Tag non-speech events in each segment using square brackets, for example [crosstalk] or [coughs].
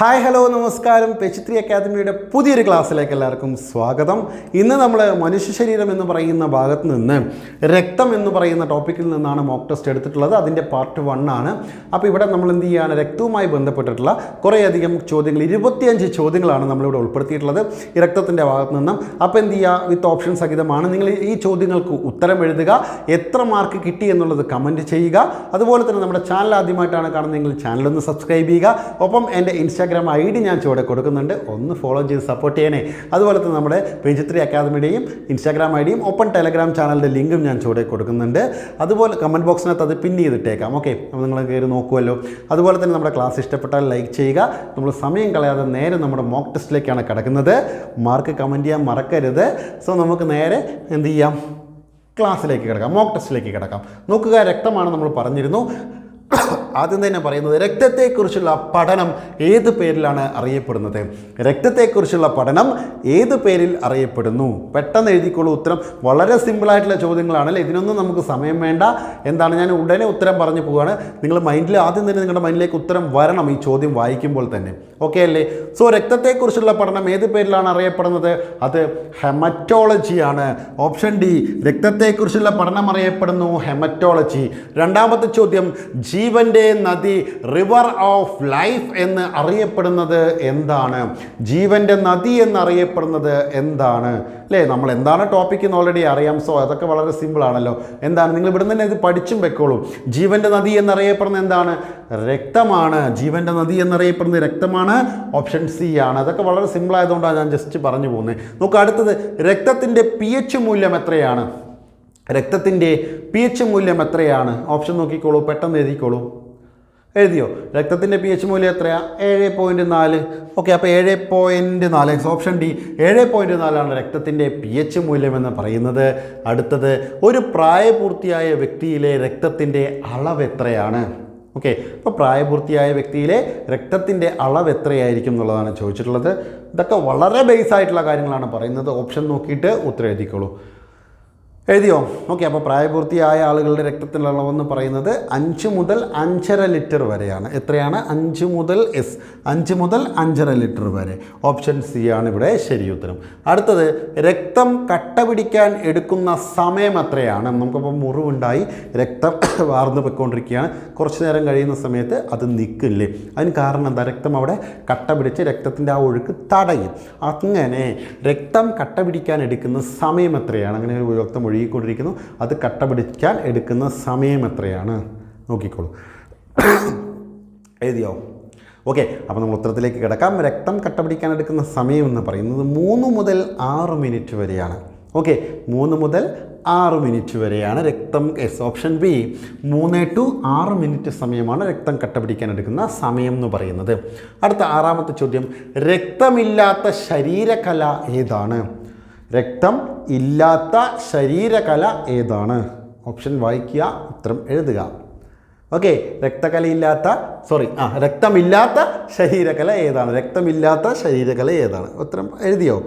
Hi hello നമസ്കാരം. പെച്ചിത്രി അക്കാദമിയുടെ പുതിയൊരു ക്ലാസ്സിലേക്ക് എല്ലാവർക്കും സ്വാഗതം. ഇന്ന് നമ്മൾ മനുഷ്യ ശരീരം എന്ന് പറയുന്ന ഭാഗത്ത് നിന്ന് രക്തം എന്ന് പറയുന്ന ടോപ്പിക്കിൽ നിന്നാണ് മോക്ക് ടെസ്റ്റ് എടുത്തിട്ടുള്ളത്. അതിന്റെ പാർട്ട് വൺ ആണ്. അപ്പോൾ ഇവിടെ നമ്മൾ എന്ത് ചെയ്യുകയാണ് രക്തവുമായി ബന്ധപ്പെട്ടിട്ടുള്ള കുറേയധികം ചോദ്യങ്ങൾ ഇരുപത്തിയഞ്ച് ചോദ്യങ്ങളാണ് നമ്മളിവിടെ ഉൾപ്പെടുത്തിയിട്ടുള്ളത് ഈ രക്തത്തിന്റെ ഭാഗത്ത് നിന്നും. അപ്പോൾ എന്ത് ചെയ്യുക വിത്ത് ഓപ്ഷൻ സഹിതമാണ്. നിങ്ങൾ ഈ ചോദ്യങ്ങൾക്ക് ഉത്തരം എഴുതുക. എത്ര മാർക്ക് കിട്ടി എന്നുള്ളത് കമന്റ് ചെയ്യുക. അതുപോലെ തന്നെ നമ്മുടെ ചാനൽ ആദ്യമായിട്ടാണ് കാണുന്നതെങ്കിൽ ചാനലൊന്ന് സബ്സ്ക്രൈബ് ചെയ്യുക. ഒപ്പം എന്റെ ഇൻസ്റ്റാഗ്രാം ഐ ഡി ഞാൻ ചുവടെ കൊടുക്കുന്നുണ്ട്. ഒന്ന് ഫോളോ ചെയ്ത് സപ്പോർട്ട് ചെയ്യണേ. അതുപോലെ തന്നെ നമ്മുടെ പേജിത്രി അക്കാദമിയുടെയും ഇൻസ്റ്റാഗ്രാം ഐ ഡിയും ഓപ്പൺ ടെലഗ്രാം ചാനലിന്റെ ലിങ്കും ഞാൻ ചുവടെ കൊടുക്കുന്നുണ്ട്. അതുപോലെ കമന്റ് ബോക്സിനകത്ത് അത് പിൻ ചെയ്തിട്ടേക്കാം. ഓക്കെ അപ്പോൾ നിങ്ങൾ കയറി നോക്കുമല്ലോ അതുപോലെ തന്നെ നമ്മുടെ ക്ലാസ് ഇഷ്ടപ്പെട്ടാൽ ലൈക്ക് ചെയ്യുക. നമ്മൾ സമയം കളയാതെ നേരെ നമ്മുടെ മോക്ക് ടെസ്റ്റിലേക്കാണ് കിടക്കുന്നത്. മാർക്ക് കമന്റ് ചെയ്യാൻ മറക്കരുത്. സോ നമുക്ക് നേരെ എന്ത് ചെയ്യാം? ക്ലാസ്സിലേക്ക് കിടക്കാം. മോക്ക് ടെസ്റ്റിലേക്ക് കിടക്കാം. നോക്കുക രക്തമാണ് നമ്മൾ പറഞ്ഞിരുന്നു. ആദ്യം തന്നെ പറയുന്നത് രക്തത്തെക്കുറിച്ചുള്ള പഠനം ഏത് പേരിലാണ് അറിയപ്പെടുന്നത്? രക്തത്തെക്കുറിച്ചുള്ള പഠനം ഏത് പേരിൽ അറിയപ്പെടുന്നു? പെട്ടെന്ന് എഴുതിക്കുള്ള ഉത്തരം. വളരെ സിമ്പിളായിട്ടുള്ള ചോദ്യങ്ങളാണ് അല്ലേ? ഇതിനൊന്നും നമുക്ക് സമയം വേണ്ട. എന്താണ്? ഞാൻ ഉടനെ ഉത്തരം പറഞ്ഞു പോവുകയാണ്. നിങ്ങൾ മൈൻഡിൽ ആദ്യം തന്നെ നിങ്ങളുടെ മൈൻഡിലേക്ക് ഉത്തരം വരണം ഈ ചോദ്യം വായിക്കുമ്പോൾ തന്നെ. ഓക്കെ അല്ലേ? സോ രക്തത്തെക്കുറിച്ചുള്ള പഠനം ഏത് പേരിലാണ് അറിയപ്പെടുന്നത്? അത് ഹെമറ്റോളജിയാണ് ഓപ്ഷൻ ഡി രക്തത്തെക്കുറിച്ചുള്ള പഠനം അറിയപ്പെടുന്നു ഹെമറ്റോളജി. രണ്ടാമത്തെ ചോദ്യം ജീവന്റെ നദി റിവർ ഓഫ് ലൈഫ് എന്ന് അറിയപ്പെടുന്നത് എന്താണ്? ജീവന്റെ നദി എന്നറിയപ്പെടുന്നത് എന്താണ്? അല്ലേ നമ്മൾ എന്താണ് ടോപ്പിക് എന്ന് ഓൾറെഡി അറിയാം. സോ അതൊക്കെ വളരെ സിമ്പിൾ ആണല്ലോ. എന്താണ്? നിങ്ങൾ ഇവിടെ തന്നെ ഇത് പഠിച്ചും വെക്കോളൂ. ജീവന്റെ നദി എന്നറിയപ്പെടുന്നത് എന്താണ്? രക്തമാണ്. ജീവന്റെ നദി എന്നറിയപ്പെടുന്നത് രക്തമാണ് ഓപ്ഷൻ സി ആണ്. അതൊക്കെ വളരെ സിമ്പിൾ ആയതുകൊണ്ടാണ് ഞാൻ ജസ്റ്റ് പറഞ്ഞു പോകുന്നത്. നോക്കുക അടുത്തത് രക്തത്തിന്റെ പി എച്ച് മൂല്യം എത്രയാണ്? രക്തത്തിന്റെ പി എച്ച് മൂല്യം എത്രയാണ്? ഓപ്ഷൻ നോക്കിക്കോളൂ പെട്ടെന്ന് എഴുതിക്കോളൂ. എഴുതിയോ? രക്തത്തിന്റെ പി എച്ച് മൂല്യം എത്രയാണ് ഏഴ് പോയിന്റ് നാല്. ഓക്കെ അപ്പോൾ ഏഴ് പോയിന്റ് നാല്. ഓപ്ഷൻ ഡി ഏഴ് പോയിന്റ് നാലാണ് രക്തത്തിന്റെ പി എച്ച് മൂല്യം എന്ന് പറയുന്നത്. അടുത്തത് ഒരു പ്രായപൂർത്തിയായ വ്യക്തിയിലെ രക്തത്തിന്റെ അളവ് എത്രയാണ്? ഓക്കെ അപ്പോൾ പ്രായപൂർത്തിയായ വ്യക്തിയിലെ രക്തത്തിന്റെ അളവ് എത്രയായിരിക്കും എന്നുള്ളതാണ് ചോദിച്ചിട്ടുള്ളത്. ഇതൊക്കെ വളരെ ബേസ് ആയിട്ടുള്ള കാര്യങ്ങളാണ് പറയുന്നത്. ഓപ്ഷൻ നോക്കിയിട്ട് ഉത്തരം എഴുതിക്കോളൂ. എഴുതിയോ? ഓക്കെ അപ്പോൾ പ്രായപൂർത്തിയായ ആളുകളുടെ രക്തത്തിന്റെ അളവെന്ന് പറയുന്നത് അഞ്ച് മുതൽ അഞ്ചര ലിറ്റർ വരെയാണ്. എത്രയാണ്? അഞ്ച് മുതൽ എസ് അഞ്ച് മുതൽ അഞ്ചര ലിറ്റർ വരെ. ഓപ്ഷൻ സി ആണ് ഇവിടെ ശരിയുത്തരം അടുത്തത് രക്തം കട്ട പിടിക്കാൻ എടുക്കുന്ന സമയം എത്രയാണ്? നമുക്കിപ്പോൾ മുറിവുണ്ടായി രക്തം വാർന്നു പൊയ്ക്കൊണ്ടിരിക്കുകയാണ്. കുറച്ച് നേരം കഴിയുന്ന സമയത്ത് അത് നിൽക്കില്ലേ? അതിന് കാരണം എന്താ? രക്തം അവിടെ കട്ട പിടിച്ച് രക്തത്തിന്റെ ആ ഒഴുക്ക് തടയും. അങ്ങനെ രക്തം കട്ട പിടിക്കാൻ എടുക്കുന്ന സമയം എത്രയാണ്? അങ്ങനെ ഒരു രക്തം ഒഴുകിക്കൊണ്ടിരിക്കുന്നു അത് കട്ട പിടിക്കാൻ എടുക്കുന്ന സമയം എത്രയാണ്? നോക്കിക്കോളൂ. എഴുതിയോ? ഓക്കെ അപ്പോൾ നമ്മൾ ഉത്തരത്തിലേക്ക് കിടക്കാം. രക്തം കട്ട പിടിക്കാൻ എടുക്കുന്ന സമയം എന്ന് പറയുന്നത് മൂന്ന് മുതൽ ആറ് മിനിറ്റ് വരെയാണ്. ഓക്കെ മൂന്ന് മുതൽ ആറ് മിനിറ്റ് വരെയാണ് രക്തം എസ് ഓപ്ഷൻ ബി. മൂന്ന് ടു ആറ് മിനിറ്റ് സമയമാണ് രക്തം കട്ട പിടിക്കാൻ എടുക്കുന്ന സമയം എന്ന് പറയുന്നത്. അടുത്ത ആറാമത്തെ ചോദ്യം. രക്തമില്ലാത്ത ശരീരകല ഏതാണ്? രക്തം ഇല്ലാത്ത ശരീരകല ഏതാണ്? ഓപ്ഷൻ വായിക്കുക ഉത്തരം എഴുതുക. ഓക്കെ രക്തകലയില്ലാത്ത സോറി ആ രക്തമില്ലാത്ത ശരീരകല ഏതാണ്? രക്തമില്ലാത്ത ശരീരകല ഏതാണ്? ഉത്തരം എഴുതിയോ?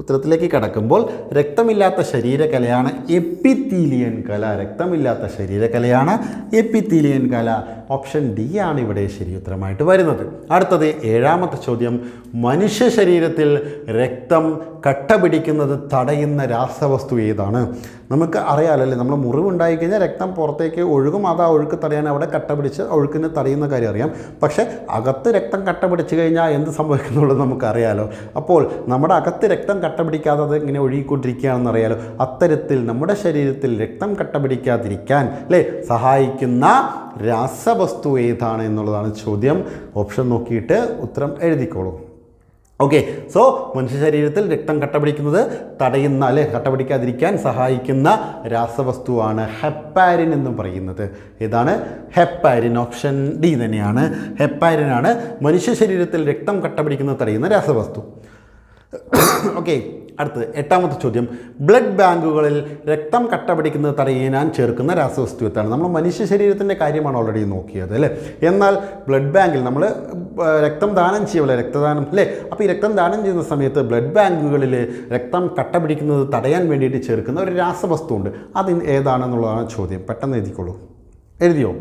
ഉത്തരത്തിലേക്ക് കടക്കുമ്പോൾ രക്തമില്ലാത്ത ശരീരകലയാണ് എപ്പിത്തീലിയൻ കല. രക്തമില്ലാത്ത ശരീരകലയാണ് എപ്പിത്തീലിയൻ കല. ഓപ്ഷൻ ഡി ആണ് ഇവിടെ ശരിയുത്തരമായിട്ട് വരുന്നത്. അടുത്തത് ഏഴാമത്തെ ചോദ്യം. മനുഷ്യ ശരീരത്തിൽ രക്തം കട്ട പിടിക്കുന്നത് തടയുന്ന രാസവസ്തു ഏതാണ്? നമുക്ക് അറിയാമല്ലേ നമ്മൾ മുറിവുണ്ടായി കഴിഞ്ഞാൽ രക്തം പുറത്തേക്ക് ഒഴുകും അത് ആ ഒഴുക്ക് തടയാൻ അവിടെ കട്ട പിടിച്ച് ഒഴുക്കിനെ തടയുന്ന കാര്യം അറിയാം. പക്ഷേ അകത്ത് രക്തം കട്ട പിടിച്ച് കഴിഞ്ഞാൽ എന്ത് സംഭവിക്കുന്നുള്ളത് നമുക്കറിയാലോ. അപ്പോൾ നമ്മുടെ അകത്ത് രക്തം കട്ട പിടിക്കാതെ അത് ഇങ്ങനെ ഒഴുകിക്കൊണ്ടിരിക്കുകയാണെന്ന് അറിയാലോ അത്തരത്തിൽ നമ്മുടെ ശരീരത്തിൽ രക്തം കട്ട പിടിക്കാതിരിക്കാൻ അല്ലേ സഹായിക്കുന്ന രാസവസ്തു ഏതാണ് എന്നുള്ളതാണ് ചോദ്യം. ഓപ്ഷൻ നോക്കിയിട്ട് ഉത്തരം എഴുതിക്കോളൂ. ഓക്കെ സോ മനുഷ്യ ശരീരത്തിൽ രക്തം കട്ടപിടിക്കുന്നത് തടയുന്ന അല്ലെ കട്ടപിടിക്കാതിരിക്കാൻ സഹായിക്കുന്ന രാസവസ്തുവാണ് ഹെപ്പാരിൻ എന്ന് പറയുന്നത്. ഏതാണ്? ഹെപ്പാരിൻ ഓപ്ഷൻ ഡി തന്നെയാണ്. ഹെപ്പാരിനാണ് മനുഷ്യ ശരീരത്തിൽ രക്തം കട്ടപിടിക്കുന്നത് തടയുന്ന രാസവസ്തു. [coughs] ഓക്കെ അടുത്തത് എട്ടാമത്തെ ചോദ്യം. ബ്ലഡ് ബാങ്കുകളിൽ രക്തം കട്ട പിടിക്കുന്നത് തടയാൻ ചേർക്കുന്ന രാസവസ്തുവത്താണ്. നമ്മൾ മനുഷ്യ ശരീരത്തിന്റെ കാര്യമാണ് ഓൾറെഡി നോക്കിയത് അല്ലേ? എന്നാൽ ബ്ലഡ് ബാങ്കിൽ നമ്മൾ രക്തം ദാനം ചെയ്യുമല്ലോ? രക്തദാനം അല്ലേ? അപ്പോൾ ഈ രക്തം ദാനം ചെയ്യുന്ന സമയത്ത് ബ്ലഡ് ബാങ്കുകളിൽ രക്തം കട്ട പിടിക്കുന്നത് തടയാൻ വേണ്ടിയിട്ട് ചേർക്കുന്ന ഒരു രാസവസ്തു ഉണ്ട് അത് ഏതാണെന്നുള്ളതാണ് ചോദ്യം. പെട്ടെന്ന് എഴുതിക്കോളൂ. എഴുതിയോ?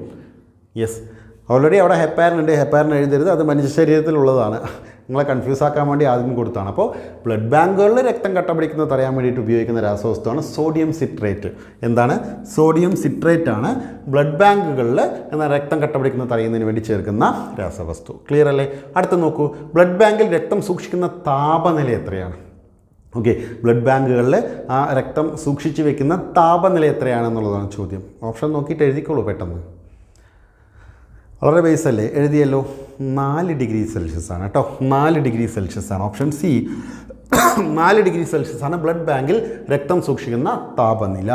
യെസ് ഓൾറെഡി അവിടെ ഹെപ്പാരൻ ഉണ്ട്. ഹെപ്പാരൻ എഴുതരുത്. അത് മനുഷ്യ ശരീരത്തിലുള്ളതാണ്. നിങ്ങളെ കൺഫ്യൂസ് ആക്കാൻ വേണ്ടി ആദ്യം കൊടുത്താണ്. അപ്പോൾ ബ്ലഡ് ബാങ്കുകളിൽ രക്തം കട്ട പിടിക്കുന്നത് തടയാൻ വേണ്ടിയിട്ട് ഉപയോഗിക്കുന്ന രാസവസ്തുവാണ് സോഡിയം സിട്രേറ്റ് എന്താണ്? സോഡിയം സിട്രേറ്റ് ആണ് ബ്ലഡ് ബാങ്കുകളിൽ എന്നാൽ രക്തം കട്ട പിടിക്കുന്നത് തടയുന്നതിന് വേണ്ടി ചേർക്കുന്ന രാസവസ്തു. ക്ലിയർ അല്ലേ? അടുത്ത് നോക്കൂ. ബ്ലഡ് ബാങ്കിൽ രക്തം സൂക്ഷിക്കുന്ന താപനില എത്രയാണ്? ഓക്കെ ബ്ലഡ് ബാങ്കുകളിൽ ആ രക്തം സൂക്ഷിച്ചു വെക്കുന്ന താപനില എത്രയാണെന്നുള്ളതാണ് ചോദ്യം. ഓപ്ഷൻ നോക്കിയിട്ട് എഴുതിക്കോളൂ പെട്ടെന്ന്. വളരെ ബേസ് അല്ലേ? എഴുതിയല്ലോ? നാല് ഡിഗ്രി സെൽഷ്യസ് ആണ് കേട്ടോ. നാല് ഡിഗ്രി സെൽഷ്യസ് ആണ്. ഓപ്ഷൻ സി നാല് ഡിഗ്രി സെൽഷ്യസ് ആണ് ബ്ലഡ് ബാങ്കിൽ രക്തം സൂക്ഷിക്കുന്ന താപനില.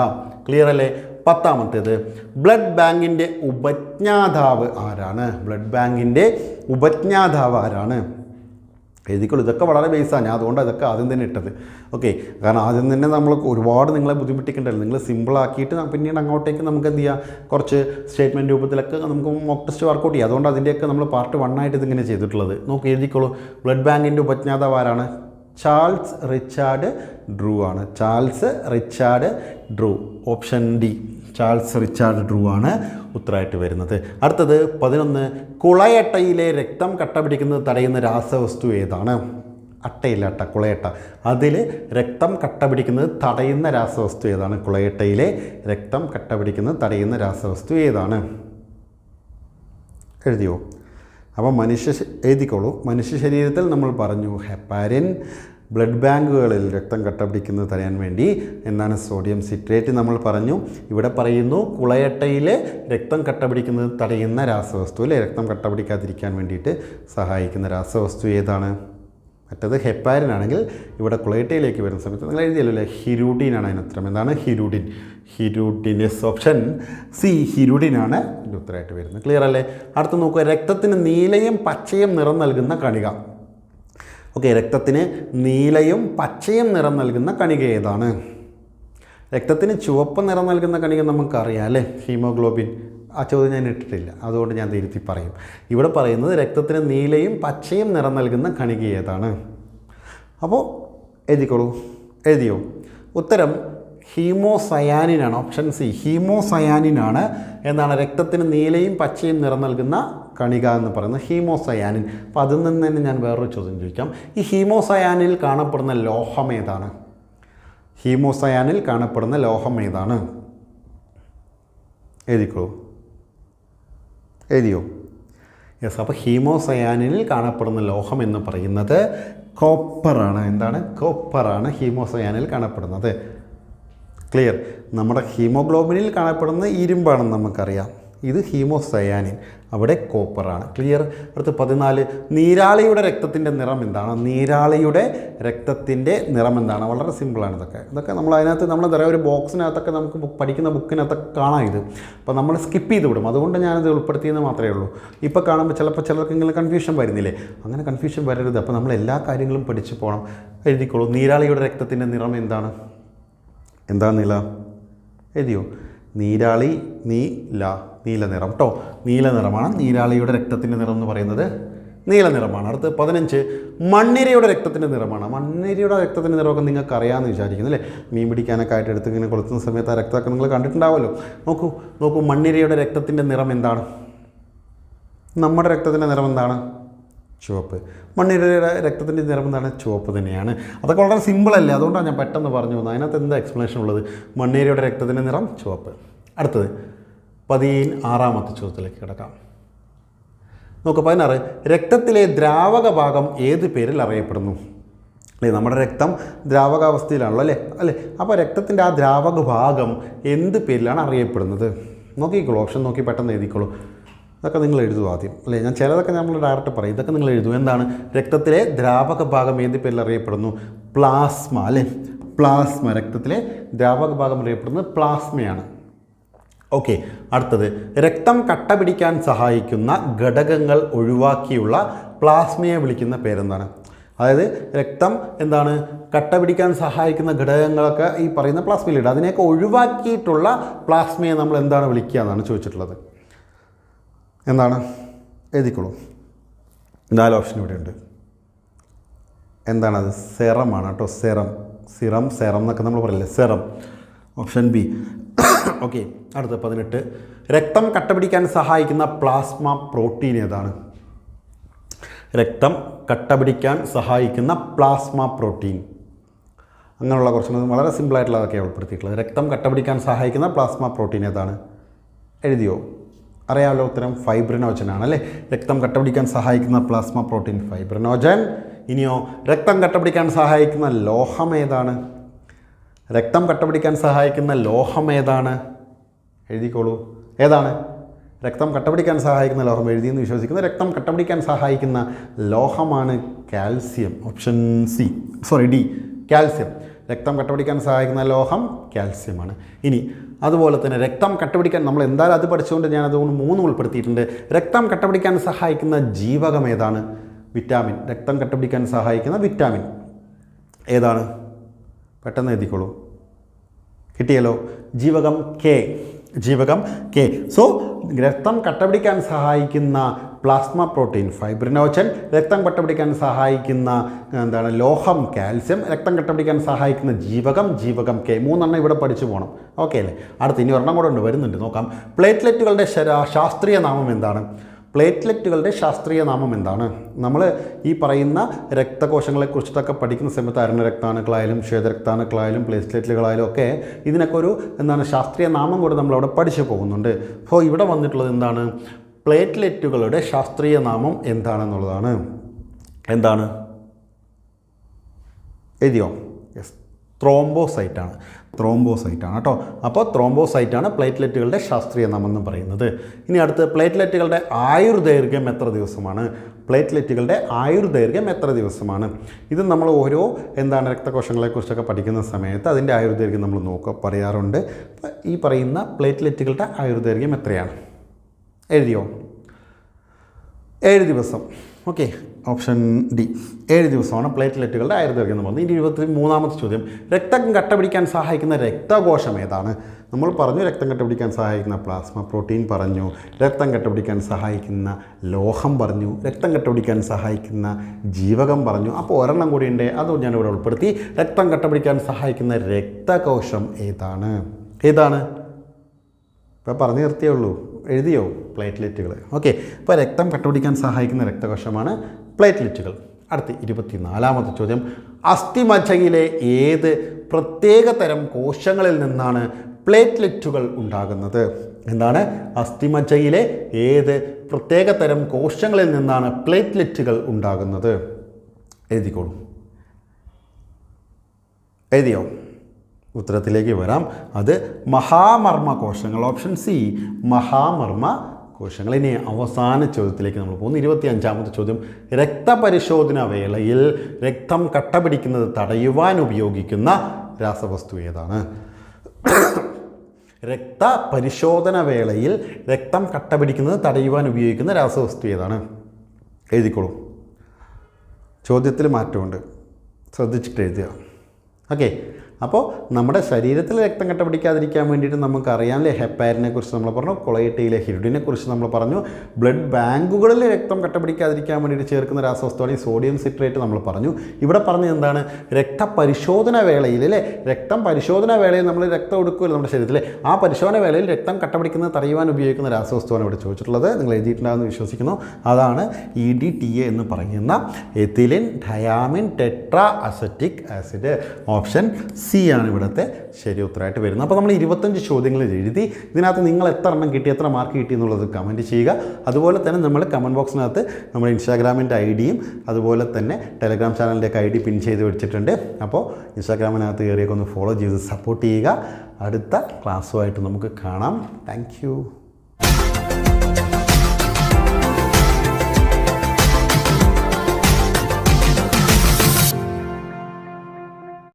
ക്ലിയർ അല്ലേ? പത്താമത്തേത് ബ്ലഡ് ബാങ്കിന്റെ ഉപജ്ഞാതാവ് ആരാണ്? ബ്ലഡ് ബാങ്കിന്റെ ഉപജ്ഞാതാവ് ആരാണ്? എഴുതിക്കോളൂ ഇതൊക്കെ വളരെ ബേസാണ് ഞാൻ അതുകൊണ്ട് അതൊക്കെ ആദ്യം തന്നെ ഇട്ടത്. ഓക്കെ കാരണം ആദ്യം തന്നെ നമ്മൾ ഒരുപാട് നിങ്ങളെ ബുദ്ധിമുട്ടിക്കണ്ടല്ലോ. നിങ്ങൾ സിമ്പിളാക്കിയിട്ട് പിന്നീട് അങ്ങോട്ടേക്ക് നമുക്ക് എന്ത് ചെയ്യാം? കുറച്ച് സ്റ്റേറ്റ്മെന്റ് രൂപത്തിലൊക്കെ നമുക്ക് മോക്ക് ടെസ്റ്റ് വർക്കൗട്ട് ചെയ്യാം. അതുകൊണ്ട് അതിന്റെയൊക്കെ നമ്മൾ പാർട്ട് വൺ ആയിട്ട് ഇതിങ്ങനെ ചെയ്തിട്ടുള്ളത്. നോക്കി എഴുതിക്കോളൂ. ബ്ലഡ് ബാങ്കിന്റെ ഉപജ്ഞാതാവ് ചാൾസ് റിച്ചാർഡ് ഡ്രൂ ആണ്. Charles Richard Drew. Option D. Charles Richard Drew ആണ് ഉത്തരമായിട്ട് വരുന്നത്. അടുത്തത് പതിനൊന്ന് കുളയട്ടയിലെ രക്തം കട്ട പിടിക്കുന്നത് തടയുന്ന രാസവസ്തു ഏതാണ്? അട്ടയില്ല അട്ട കുളയട്ട. അതിൽ രക്തം കട്ട പിടിക്കുന്നത് തടയുന്ന രാസവസ്തു ഏതാണ്? കുളയട്ടയിലെ രക്തം കട്ട പിടിക്കുന്നത് തടയുന്ന രാസവസ്തു ഏതാണ്? എഴുതിയോ? അപ്പോൾ മനുഷ്യ എഴുതിക്കോളൂ. മനുഷ്യ ശരീരത്തിൽ നമ്മൾ പറഞ്ഞു ഹെപ്പാരിൻ ബ്ലഡ് ബാങ്കുകളിൽ രക്തം കട്ടപിടിക്കുന്നത് തടയാൻ വേണ്ടി എന്താണ് സോഡിയം സിട്രേറ്റ് നമ്മൾ പറഞ്ഞു. ഇവിടെ പറയുന്നു കുളയട്ടയിൽ രക്തം കട്ടപിടിക്കുന്നത് തടയുന്ന രാസവസ്തു അല്ലേ? രക്തം കട്ടപിടിക്കാതിരിക്കാൻ വേണ്ടിയിട്ട് സഹായിക്കുന്ന രാസവസ്തു ഏതാണ്? മറ്റത് ഹെപ്പാരിൻ ആണെങ്കിൽ ഇവിടെ കുളയട്ടയിലേക്ക് വരുന്ന സമയത്ത് നിങ്ങൾ എഴുതിയല്ലോ അല്ലേ? ഹിരൂഡിൻ ആണ് അതിന് ഉത്തരം. എന്താണ്? Hirudin. Hirudin as option C hirudin ആണ് ഇതിന്റെ ഉത്തരമായിട്ട് വരുന്നത്. ക്ലിയർ അല്ലേ? അടുത്ത് നോക്കുക. രക്തത്തിന് നീലയും പച്ചയും നിറം നൽകുന്ന കണിക. ഓക്കെ രക്തത്തിന് നീലയും പച്ചയും നിറം നൽകുന്ന കണിക ഏതാണ്? രക്തത്തിന് ചുവപ്പ് നിറം നൽകുന്ന കണിക നമുക്കറിയാം അല്ലേ? ഹീമോഗ്ലോബിൻ. ആ ചോദ്യം ഞാൻ ഇട്ടിട്ടില്ല. അതുകൊണ്ട് ഞാൻ തിരുത്തി പറയും. ഇവിടെ പറയുന്നത് രക്തത്തിന് നീലയും പച്ചയും നിറം നൽകുന്ന കണിക ഏതാണ്? അപ്പോൾ എഴുതിക്കോളൂ. എഴുതിയോ? ഉത്തരം ഹീമോസയാനിനാണ്. Option C ഹീമോസയാനിനാണ്. എന്നാണ് രക്തത്തിന് നീലയും പച്ചയും നിറം നൽകുന്ന കണിക എന്ന് പറയുന്നത് ഹീമോസയാനിൻ. അപ്പോൾ അതിൽ നിന്ന് തന്നെ ഞാൻ വേറൊരു ചോദ്യം ചോദിക്കാം. ഈ ഹീമോസയാനിൽ കാണപ്പെടുന്ന ലോഹം ഏതാണ്? ഹീമോസയാനിൽ കാണപ്പെടുന്ന ലോഹം ഏതാണ്? എഴുതിക്കോളൂ എഴുതിയോ? യെസ് അപ്പോൾ ഹീമോസയാനിൽ കാണപ്പെടുന്ന ലോഹം എന്ന് പറയുന്നത് കോപ്പറാണ്. എന്താണ്? കോപ്പറാണ് ഹീമോസയാനിൽ കാണപ്പെടുന്നത്. ക്ലിയർ. നമ്മുടെ ഹീമോഗ്ലോബിനിൽ കാണപ്പെടുന്ന ഇരുമ്പാണെന്ന് നമുക്കറിയാം. ഇത് ഹീമോസയാനിൻ. അവിടെ കോപ്പറാണ്. ക്ലിയർ അടുത്ത് പതിനാല് നീരാളിയുടെ രക്തത്തിന്റെ നിറം എന്താണ്? നീരാളിയുടെ രക്തത്തിന്റെ നിറം എന്താണ്? വളരെ സിമ്പിളാണ് ഇതൊക്കെ. ഇതൊക്കെ നമ്മൾ അതിനകത്ത് നമ്മൾ പറയുക ഒരു ബോക്സിനകത്തൊക്കെ നമുക്ക് പഠിക്കുന്ന ബുക്കിനകത്തൊക്കെ കാണാം ഇത്. അപ്പോൾ നമ്മൾ സ്കിപ്പ് ചെയ്ത് വിടും. അതുകൊണ്ട് ഞാനത് ഉൾപ്പെടുത്തിയെന്ന് മാത്രമേ ഉള്ളൂ. ഇപ്പോൾ കാണുമ്പോൾ ചിലപ്പോൾ ചിലർക്കെങ്കിലും കൺഫ്യൂഷൻ വരുന്നില്ലേ? അങ്ങനെ കൺഫ്യൂഷൻ വരരുത്. അപ്പോൾ നമ്മൾ എല്ലാ കാര്യങ്ങളും പഠിച്ചു പോകണം. എഴുതിക്കോളൂ. നീരാളിയുടെ രക്തത്തിന്റെ നിറം എന്താണ്? എന്താ നില? എഴുതിയോ? നീരാളി നീല നീല നിറം. കേട്ടോ നീല നിറമാണ് നീരാളിയുടെ രക്തത്തിന്റെ നിറം എന്ന് പറയുന്നത് നീല നിറമാണ്. അടുത്ത് പതിനഞ്ച് മണ്ണിരയുടെ രക്തത്തിന്റെ നിറമാണ്. മണ്ണിരയുടെ രക്തത്തിന്റെ നിറമൊക്കെ നിങ്ങൾക്ക് അറിയാമെന്ന് വിചാരിക്കുന്നു അല്ലേ? മീൻ പിടിക്കാനൊക്കെ ആയിട്ട് എടുത്ത് ഇങ്ങനെ കൊളുത്തുന്ന സമയത്ത് ആ രക്തമൊക്കെ നിങ്ങൾ കണ്ടിട്ടുണ്ടാവുമല്ലോ. നോക്കൂ നോക്കൂ മണ്ണിരയുടെ രക്തത്തിന്റെ നിറം എന്താണ്? നമ്മുടെ രക്തത്തിന്റെ നിറം എന്താണ്? ചുവപ്പ്. മണ്ണിരയുടെ രക്തത്തിന്റെ നിറം എന്താണ്? ചുവപ്പ് തന്നെയാണ്. അതൊക്കെ വളരെ സിമ്പിളല്ലേ അതുകൊണ്ടാണ് ഞാൻ പെട്ടെന്ന് പറഞ്ഞു പോകുന്നത് അതിനകത്ത് എന്താ എക്സ്പ്ലനേഷൻ ഉള്ളത്? മണ്ണിരയുടെ രക്തത്തിന്റെ നിറം ചുവപ്പ്. അടുത്തത് പതിനാറാമത്തെ ചോദ്യത്തിലേക്ക് കിടക്കാം. നോക്ക് പതിനാറ്. രക്തത്തിലെ ദ്രാവക ഭാഗം ഏത് പേരിൽ അറിയപ്പെടുന്നു? അല്ലേ നമ്മുടെ രക്തം ദ്രാവകാവസ്ഥയിലാണല്ലോ അല്ലേ? അല്ലേ അപ്പോൾ രക്തത്തിന്റെ ആ ദ്രാവക ഭാഗം എന്ത് പേരിലാണ് അറിയപ്പെടുന്നത്? നോക്കിക്കോളൂ ഓപ്ഷൻ നോക്കി പെട്ടെന്ന് എഴുതിക്കോളൂ. ഇതൊക്കെ നിങ്ങൾ എഴുതുക ആദ്യം അല്ലേ? ഞാൻ ചിലതൊക്കെ നമ്മൾ ഡയറക്റ്റ് പറയും ഇതൊക്കെ നിങ്ങൾ എഴുതും എന്താണ്? രക്തത്തിലെ ദ്രാവക ഭാഗം ഏത് പേരിൽ അറിയപ്പെടുന്നു? പ്ലാസ്മ അല്ലേ? പ്ലാസ്മ രക്തത്തിലെ ദ്രാവക ഭാഗം അറിയപ്പെടുന്നത് പ്ലാസ്മയാണ്. ഓക്കെ അടുത്തത്. രക്തം കട്ട പിടിക്കാൻ സഹായിക്കുന്ന ഘടകങ്ങൾ ഒഴിവാക്കിയുള്ള പ്ലാസ്മയെ വിളിക്കുന്ന പേരെന്താണ്? അതായത് രക്തം എന്താണ്? കട്ട പിടിക്കാൻ സഹായിക്കുന്ന ഘടകങ്ങളൊക്കെ ഈ പറയുന്ന പ്ലാസ്മയിലുണ്ട് അതിനെയൊക്കെ ഒഴിവാക്കിയിട്ടുള്ള പ്ലാസ്മയെ നമ്മൾ എന്താണ് വിളിക്കുക എന്നാണ് ചോദിച്ചിട്ടുള്ളത്. എന്താണ്? എഴുതിക്കോളൂ. നാല് ഓപ്ഷൻ ഇവിടെയുണ്ട് എന്താണത്? സെറമാണ് കേട്ടോ. സെറം. സിറം സെറം എന്നൊക്കെ നമ്മൾ പറയില്ലേ? സെറം. ഓപ്ഷൻ ബി [coughs] ഓക്കെ അടുത്ത പതിനെട്ട്. രക്തം കട്ടപിടിക്കാൻ സഹായിക്കുന്ന പ്ലാസ്മ പ്രോട്ടീൻ ഏതാണ്? രക്തം കട്ടപിടിക്കാൻ സഹായിക്കുന്ന പ്ലാസ്മ പ്രോട്ടീൻ. അങ്ങനെയുള്ള കുറച്ച് വളരെ സിമ്പിളായിട്ടുള്ളതൊക്കെ ഉൾപ്പെടുത്തിയിട്ടുള്ളത്. രക്തം കട്ടപിടിക്കാൻ സഹായിക്കുന്ന പ്ലാസ്മ പ്രോട്ടീൻ ഏതാണ്? എഴുതിയോ? അറിയാമല്ലോ ഉത്തരം? ഫൈബ്രിനോജൻ ആണ് അല്ലേ? രക്തം കട്ടപിടിക്കാൻ സഹായിക്കുന്ന പ്ലാസ്മ പ്രോട്ടീൻ ഫൈബ്രിനോജൻ. ഇനിയോ രക്തം കട്ടപിടിക്കാൻ സഹായിക്കുന്ന ലോഹം ഏതാണ്? രക്തം കട്ടപിടിക്കാൻ സഹായിക്കുന്ന ലോഹം ഏതാണ്? എഴുതിക്കോളൂ. ഏതാണ്? രക്തം കട്ടപിടിക്കാൻ സഹായിക്കുന്ന ലോഹം എഴുതിയെന്ന് വിശ്വസിക്കുന്നു രക്തം കട്ടപിടിക്കാൻ സഹായിക്കുന്ന ലോഹമാണ് calcium option C. Sorry D. Calcium. രക്തം കട്ടപിടിക്കാൻ സഹായിക്കുന്ന ലോഹം കാൽസ്യമാണ്. ഇനി അതുപോലെ തന്നെ രക്തം കട്ടപിടിക്കാൻ നമ്മൾ എന്തായാലും അത് പഠിച്ചുകൊണ്ട് ഞാൻ അതുകൊണ്ട് മൂന്ന് ഉൾപ്പെടുത്തിയിട്ടുണ്ട്. രക്തം കട്ടപിടിക്കാൻ സഹായിക്കുന്ന ജീവകം ഏതാണ്? വിറ്റാമിൻ. രക്തം കട്ടപിടിക്കാൻ സഹായിക്കുന്ന വിറ്റാമിൻ. ഏതാണ്? പെട്ടെന്ന് എഴുതിക്കോളൂ. കിട്ടിയല്ലോ. ജീവകം കെ. ജീവകം കെ. സോ രക്തം കട്ടപിടിക്കാൻ സഹായിക്കുന്ന പ്ലാസ്മ പ്രോട്ടീൻ ഫൈബ്രിനോച്ചൻ രക്തം കട്ടപിടിക്കാൻ സഹായിക്കുന്ന എന്താണ് ലോഹം കാൽസ്യം രക്തം കട്ടപിടിക്കാൻ സഹായിക്കുന്ന ജീവകം ജീവകം കെ. മൂന്നെണ്ണം ഇവിടെ പഠിച്ചു പോകണം ഓക്കെ അല്ലേ? അടുത്ത് ഇനി ഒരെണ്ണം കൂടെ ഉണ്ട്. വരുന്നുണ്ട്. നോക്കാം. പ്ലേറ്റ്ലെറ്റുകളുടെ ശാസ്ത്രീയ നാമം എന്താണ്? പ്ലേറ്റ്ലെറ്റുകളുടെ ശാസ്ത്രീയ നാമം എന്താണ്? നമ്മൾ ഈ പറയുന്ന രക്തകോശങ്ങളെക്കുറിച്ചിട്ടൊക്കെ പഠിക്കുന്ന സമയത്ത് അരുണരക്താണുക്കളായാലും ശ്വേതരക്താണുക്കളായാലും പ്ലേറ്റ്ലെറ്റുകളായാലും ഒക്കെ ഇതിനൊക്കെ ഒരു എന്താണ് ശാസ്ത്രീയ നാമം കൂടെ നമ്മളവിടെ പഠിച്ചു പോകുന്നുണ്ട്. അപ്പോൾ ഇവിടെ വന്നിട്ടുള്ളത് എന്താണ്? പ്ലേറ്റ്ലെറ്റുകളുടെ ശാസ്ത്രീയ നാമം എന്താണെന്നുള്ളതാണ്. എന്താണ്? എഴുതിയോ? യെസ് ത്രോംബോസൈറ്റാണ്. ത്രോംബോസൈറ്റാണ് കേട്ടോ. അപ്പോൾ ത്രോംബോസൈറ്റാണ് പ്ലേറ്റ്ലെറ്റുകളുടെ ശാസ്ത്രീയ നാമം എന്ന് പറയുന്നത്. ഇനി അടുത്ത് പ്ലേറ്റ്ലെറ്റുകളുടെ ആയുർദൈർഘ്യം എത്ര ദിവസമാണ്? പ്ലേറ്റ്ലെറ്റുകളുടെ ആയുർദൈർഘ്യം എത്ര ദിവസമാണ്? ഇത് നമ്മൾ ഓരോ എന്താണ് രക്തകോശങ്ങളെക്കുറിച്ചൊക്കെ പഠിക്കുന്ന സമയത്ത് അതിന്റെ ആയുർദൈർഘ്യം നമ്മൾ നോക്ക പറയാറുണ്ട്. ഈ പറയുന്ന പ്ലേറ്റ്ലെറ്റുകളുടെ ആയുർദൈർഘ്യം എത്രയാണ്? എഴുതിയോ? ഏഴ് ദിവസം. ഓക്കെ. Option D. ഏഴ് ദിവസമാണ് പ്ലേറ്റ്ലെറ്റുകളുടെ ആയുർദൈർഘ്യം എന്ന് പറഞ്ഞത്. ഇനി ഇരുപത്തി മൂന്നാമത്തെ ചോദ്യം. രക്തം കട്ടപിടിക്കാൻ സഹായിക്കുന്ന രക്തകോശം ഏതാണ്? നമ്മൾ പറഞ്ഞു രക്തം കട്ടപിടിക്കാൻ സഹായിക്കുന്ന പ്ലാസ്മ പ്രോട്ടീൻ പറഞ്ഞു. രക്തം കട്ടപിടിക്കാൻ സഹായിക്കുന്ന ലോഹം പറഞ്ഞു. രക്തം കട്ടപിടിക്കാൻ സഹായിക്കുന്ന ജീവകം പറഞ്ഞു. അപ്പോൾ ഒരെണ്ണം കൂടി ഉണ്ട്. അതും ഞാനിവിടെ ഉൾപ്പെടുത്തി. രക്തം കട്ടപിടിക്കാൻ സഹായിക്കുന്ന രക്തകോശം ഏതാണ്? ഏതാണ്? ഇപ്പോൾ പറഞ്ഞു നിർത്തിയേ ഉള്ളൂ. എഴുതിയോ പ്ലേറ്റ്ലെറ്റുകൾ ഓക്കെ. അപ്പോൾ രക്തം കട്ടപിടിക്കാൻ സഹായിക്കുന്ന രക്തകോശമാണ് പ്ലേറ്റ്ലെറ്റുകൾ അടുത്ത് ഇരുപത്തിനാലാമത്തെ ചോദ്യം. അസ്ഥിമജ്ജയിലെ ഏത് പ്രത്യേക തരം കോശങ്ങളിൽ നിന്നാണ് പ്ലേറ്റ്ലെറ്റുകൾ ഉണ്ടാകുന്നത്? എന്താണ്? അസ്ഥിമജ്ജയിലെ ഏത് പ്രത്യേക തരം കോശങ്ങളിൽ നിന്നാണ് പ്ലേറ്റ്ലെറ്റുകൾ ഉണ്ടാകുന്നത്? എഴുതിക്കോളൂ. എഴുതിയോ? ഉത്തരത്തിലേക്ക് വരാം. അത് മഹാമർമ്മ കോശങ്ങൾ ഓപ്ഷൻ സി മഹാമർമ്മ കോശങ്ങൾ. ഇനി അവസാന ചോദ്യത്തിലേക്ക് നമ്മൾ പോകുന്നു. ഇരുപത്തി അഞ്ചാമത്തെ ചോദ്യം. രക്തപരിശോധന വേളയിൽ രക്തം കട്ട പിടിക്കുന്നത് തടയുവാൻ ഉപയോഗിക്കുന്ന രാസവസ്തു ഏതാണ്? രക്തപരിശോധന വേളയിൽ രക്തം കട്ട പിടിക്കുന്നത് തടയുവാൻ ഉപയോഗിക്കുന്ന രാസവസ്തു ഏതാണ്? എഴുതിക്കോളൂ. ചോദ്യത്തിൽ മാറ്റമുണ്ട്. ശ്രദ്ധിച്ചിട്ട് എഴുതുക. ഓക്കെ. അപ്പോൾ നമ്മുടെ ശരീരത്തിൽ രക്തം കട്ട പിടിക്കാതിരിക്കാൻ വേണ്ടിയിട്ട് നമുക്ക് അറിയാമല്ലേ ഹെപ്പാരിനെ കുറിച്ച് നമ്മൾ പറഞ്ഞു കൊളയിട്ടയിലെ ഹിരുഡിനെ കുറിച്ച് നമ്മൾ പറഞ്ഞു. ബ്ലഡ് ബാങ്കുകളിൽ രക്തം കട്ട പിടിക്കാതിരിക്കാൻ വേണ്ടിയിട്ട് ചേർക്കുന്ന രാസവസ്തുവാണ് ഈ സോഡിയം സിട്രേറ്റ് നമ്മൾ പറഞ്ഞു. ഇവിടെ പറഞ്ഞത് എന്താണ്? രക്തപരിശോധന വേളയിൽ അല്ലേ? രക്തം പരിശോധന വേളയിൽ നമ്മൾ രക്തം എടുക്കുമല്ലോ നമ്മുടെ ശരീരത്തിൽ ആ പരിശോധന വേളയിൽ രക്തം കട്ട പിടിക്കുന്നത് തടയുവാൻ ഉപയോഗിക്കുന്ന രാസവസ്തുവാണ് ഇവിടെ ചോദിച്ചിട്ടുള്ളത്. നിങ്ങൾ എഴുതിയിട്ടുണ്ടാകുന്ന വിശ്വസിക്കുന്നു. അതാണ് ഇ ഡി ടി എ എന്ന് പറയുന്ന ethylene diamine tetraacetic acid. Option C ആണ് ഇവിടുത്തെ ശരി ഉത്തരമായിട്ട് വരുന്നത്. അപ്പോൾ നമ്മൾ ഇരുപത്തഞ്ച് ചോദ്യങ്ങൾ എഴുതി ഇതിനകത്ത് നിങ്ങൾ എത്ര എണ്ണം കിട്ടി എത്ര മാർക്ക് കിട്ടി എന്നുള്ളത് കമന്റ് ചെയ്യുക. അതുപോലെ തന്നെ നമ്മൾ കമന്റ് ബോക്സിനകത്ത് നമ്മുടെ ഇൻസ്റ്റാഗ്രാമിന്റെ ഐ ഡിയും അതുപോലെ തന്നെ ടെലഗ്രാം ചാനലിന്റെയൊക്കെ ഐ ഡി പിൻ ചെയ്ത് വെച്ചിട്ടുണ്ട്. അപ്പോൾ ഇൻസ്റ്റാഗ്രാമിനകത്ത് കയറിയൊക്കെ ഒന്ന് ഫോളോ ചെയ്ത് സപ്പോർട്ട് ചെയ്യുക. അടുത്ത ക്ലാസ്സുമായിട്ട് നമുക്ക് കാണാം. താങ്ക്